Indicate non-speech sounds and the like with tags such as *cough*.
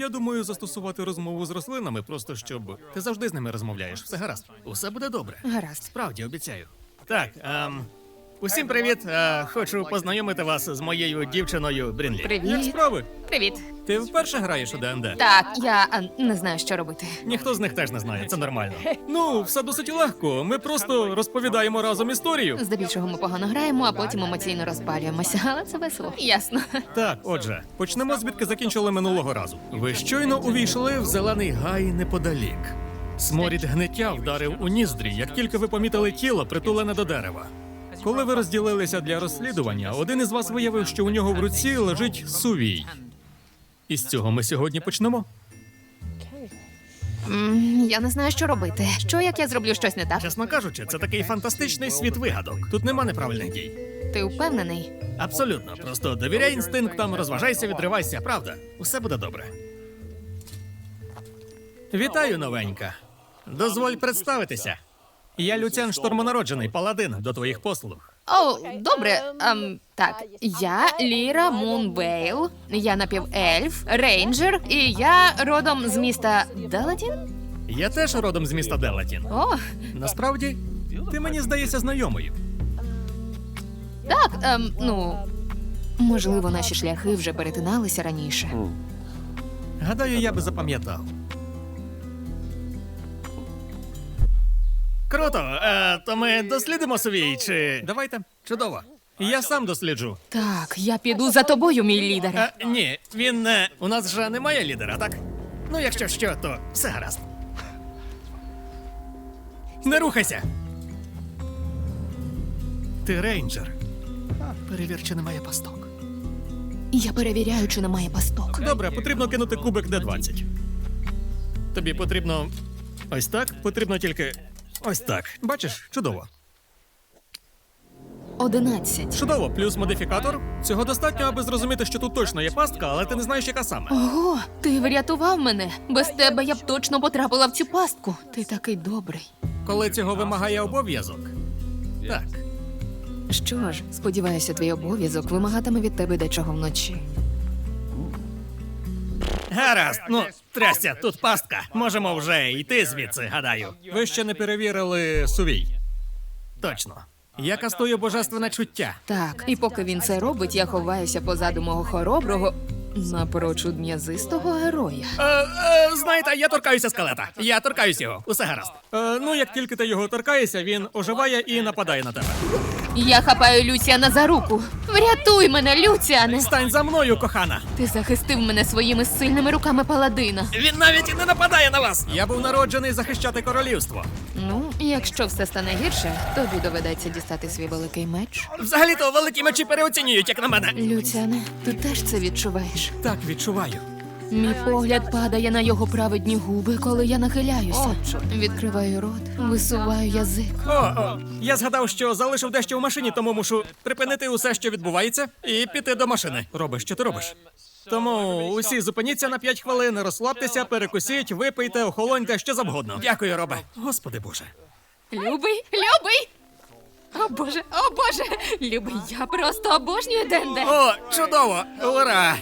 Я думаю застосувати розмову з рослинами, просто щоб. Ти завжди з ними розмовляєш. Все гаразд. Усе буде добре. Гаразд. Справді, обіцяю. Так, ем, усім привіт. Е, хочу познайомити вас з моєю дівчиною Брінлі. Як Привіт. справи? Привіт. Ти вперше граєш у ДНД? Так, я а, не знаю, що робити. Ніхто з них теж не знає, це нормально. Ну, все досить легко. Ми просто розповідаємо разом історію. Здебільшого ми погано граємо, а потім емоційно розпалюємося. *laughs* Але це весело. Ясно. Так, отже, почнемо звідки закінчили минулого разу. Ви щойно увійшли в зелений гай неподалік. Сморід гниття вдарив у ніздрі, як тільки ви помітили тіло, притулене до дерева. Коли ви розділилися для розслідування, один із вас виявив, що у нього в руці лежить сувій. І з цього ми сьогодні почнемо. М, я не знаю, що робити. Що як я зроблю щось не так? Чесно кажучи, це такий фантастичний світ вигадок. Тут нема неправильних дій. Ти впевнений? Абсолютно, просто довіряй інстинктам, розважайся, відривайся, правда? Усе буде добре. Вітаю, новенька. Дозволь представитися. Я Люціан Штормонароджений, паладин до твоїх послуг. О, добре. Ем, так, я Ліра Мунвейл, я напівельф, рейнджер, і я родом з міста Далатін. Я теж родом з міста Делатін. О, Насправді, ти мені здаєшся знайомою. так, ем, ну. Можливо, наші шляхи вже перетиналися раніше. Гадаю, я би запам'ятав. Круто. Е, то ми дослідимо совій, чи. Давайте. Чудово. Я сам досліджу. Так, я піду за тобою, мій лідере. Е, ні, він не. У нас же немає лідера, так? Ну, якщо що, то все гаразд. Не рухайся. Ти рейнджер. Перевір, чи немає пасток. Я перевіряю, чи немає пасток. Добре, потрібно кинути кубик Д20. Тобі потрібно. Ось так. Потрібно тільки. Ось так. Бачиш, чудово. Одинадцять. Чудово, плюс модифікатор. Цього достатньо, аби зрозуміти, що тут точно є пастка, але ти не знаєш, яка саме. Ого, ти врятував мене. Без тебе я б точно потрапила в цю пастку. Ти такий добрий. Коли цього вимагає обов'язок. Так. Що ж, сподіваюся, твій обов'язок вимагатиме від тебе дечого вночі. Гаразд, ну трясся, тут пастка. Можемо вже йти звідси, гадаю. Ви ще не перевірили сувій. Точно. Я кастую божественне чуття. Так, і поки він це робить, я ховаюся позаду мого хороброго напрочуд м'язистого героя. Е, е, знаєте, я торкаюся скелета. Я торкаюсь його. Усе гаразд. Е, ну, як тільки ти його торкаєшся, він оживає і нападає на тебе. Я хапаю Люціана за руку. Врятуй мене, Люціане! Стань за мною, кохана. Ти захистив мене своїми сильними руками паладина. Він навіть і не нападає на вас. Я був народжений захищати королівство. Ну, якщо все стане гірше, тобі доведеться дістати свій великий меч. Взагалі-то великі мечі переоцінюють, як на мене. Люціане, ти теж це відчуваєш. Так відчуваю. Мій погляд падає на його праведні губи, коли я нахиляюся. Відкриваю рот, висуваю язик. О, о, я згадав, що залишив дещо в машині, тому мушу припинити усе, що відбувається, і піти до машини. Робиш, що ти робиш. Тому усі зупиніться на 5 хвилин, розслабтеся, перекусіть, випийте, охолоньте, що завгодно. Дякую, робе. Господи Боже. Любий, любий! О боже, о боже! Любий, я просто обожнюю Денде. О, чудово! Ура!